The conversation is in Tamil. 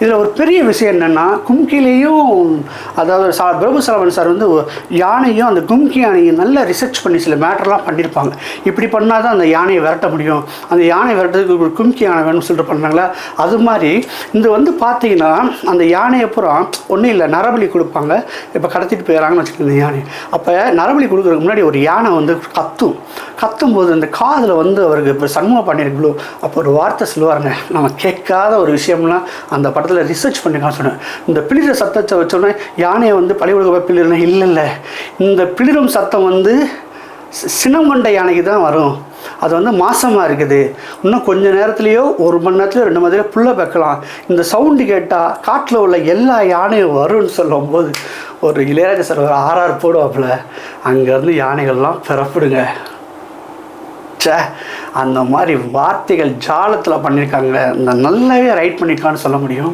இதில் ஒரு பெரிய விஷயம் என்னென்னா கும்கிலேயும் அதாவது சா பிரபு சரவணன் சார் வந்து யானையும் அந்த கும்கி யானையும் நல்லா ரிசர்ச் பண்ணி சில மேட்டர்லாம் பண்ணியிருப்பாங்க இப்படி பண்ணால் தான் அந்த யானையை விரட்ட முடியும். அந்த யானை விரட்டுறதுக்கு ஒரு கும்கி யானை வேணும்னு சொல்லிட்டு பண்ணாங்களா? அது மாதிரி இந்த வந்து பார்த்தீங்கன்னா அந்த யானையை அப்புறம் ஒன்றும் இல்லை நரபலி கொடுப்பாங்க. இப்போ கடத்திட்டு போயிடறாங்கன்னு வச்சுக்கோங்க இந்த யானை அப்போ நரபலி கொடுக்குறதுக்கு முன்னாடி ஒரு யானை வந்து கத்தும். கத்தும் போது அந்த காதில் வந்து அவருக்கு இப்போ சண்முகம் பண்ணியிருக்கலோ அப்போ ஒரு வார்த்தை சொல்லுவாருங்க. நம்ம கேட்காத ஒரு விஷயம்லாம் அந்த இடத்துல ரிசர்ச் பண்ணி சொன்னேன். இந்த பிளிர சத்தத்தை வச்சோடனே யானையை வந்து பழைய உலக பிளிரனே இல்லை இல்லை இந்த பிளிரும் சத்தம் வந்து சி- சினம் கொண்ட யானைக்கு தான் வரும். அது வந்து மாசமாக இருக்குது. இன்னும் கொஞ்ச நேரத்துலையோ ஒரு மணி நேரத்துலையோ ரெண்டு மணி நேரம் புல்லை வைக்கலாம். இந்த சவுண்டு கேட்டால் காட்டில் உள்ள எல்லா யானையும் வரும்னு சொல்லும்போது ஒரு இளையராஜா சார் ஒரு ஆர்ஆர் போடுவாப்புல அங்கேருந்து யானைகள்லாம் பிறப்பிடுங்க. அந்த மாதிரி வார்த்தைகள் ஜாலத்தில் பண்ணியிருக்காங்க இந்த நல்லாவே ரைட் பண்ணியிருக்கான்னு சொல்ல முடியும்.